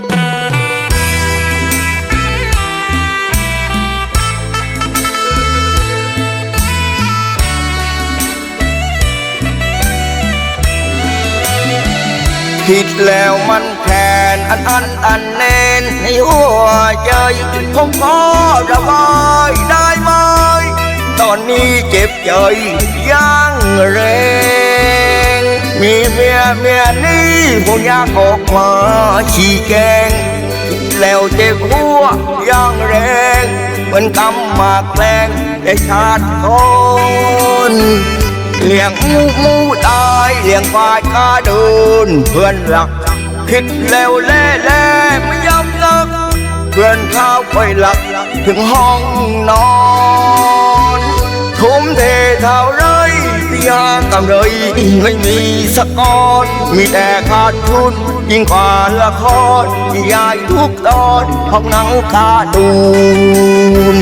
ผิดแล้วมันแค้นอันอันอันเน้นในหัวใจผมขอระบายได้ไหม ตอนนี้เจ็บใจยังเร็ มีเมียเมียนี่ผมอยากออกมาชี้แจงแล้วเจ็บหัวยังแรงเหมือนกำหมากแรงแต่ชาติก่อนเลี้ยงมูมูตายเลี้ยงควายกาเดินเพื่อนหลัก คิดแล้วแล่แล่ไม่ยอมเลิกเพื่อนข้าวไปหลักถึงห้องนอน ทุ่มเทเท่า กำไรไม่มีสักก้อนมีแต่ขาดทุน ยิ่งกว่าละครยายทุกตอนของหนังคาดูน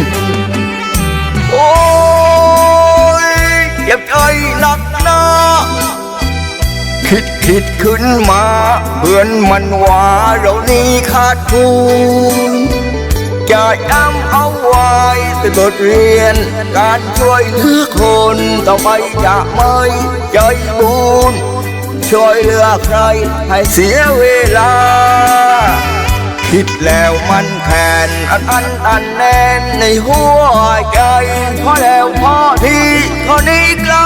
โอ้ยเจ็บใจหนักหนาคิดคิดขึ้นมาเพื่อนมันว่าเรานี่ขาดทุน จะจำเอาไว้เป็นบทเรียน การช่วยเหลือคนต่อไปจะไม่ใจบุญช่วยเหลือใครให้เสียเวลา คิดแล้วมันแค้นอันอันอันแน่นในหัวใจพอแล้วพอที่คนนี้ไกล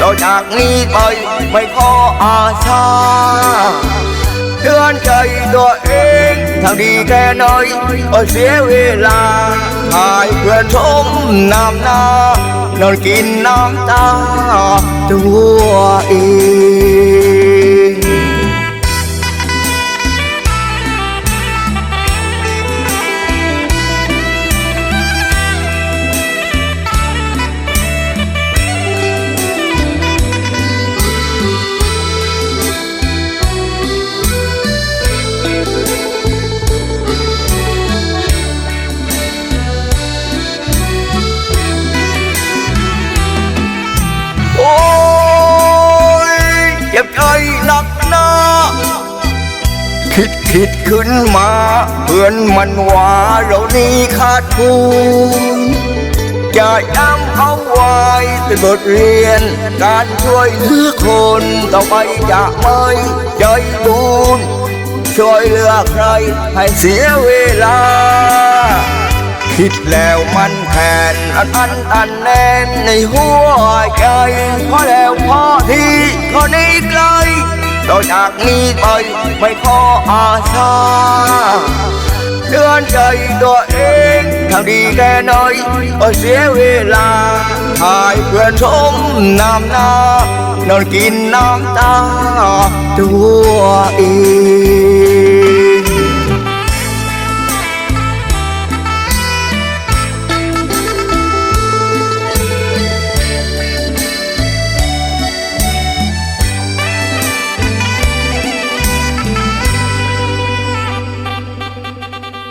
ต่อจากนี้ไปไม่ขออาชาเตือนใจตัวเอง ทางดีแค่น้อยก็เสียเวลาหายเเจ็บใจหนักหนาคิดคิดขึ้นมาเพื่อนมันว่าเรานี่ขาดทุนจะจำเอาไว้เป็นบทเรียน การช่วยเหลือคนต่อไปจะไม่ใจบุญช่วยเหลือใครให้เสียเวลา คิดแล้วมันแค้นอันอันอันแน่นในหัวใจพอแล้วพอที่คนนี้ไกลต่อจากนี้ไปไม่ขออาชาเตือนใจตัวเองทางดีแค่น้อยก็เสียเวลาหายเพื่อนชมน้ำหน้านอนกินน้ำตาตัวเอง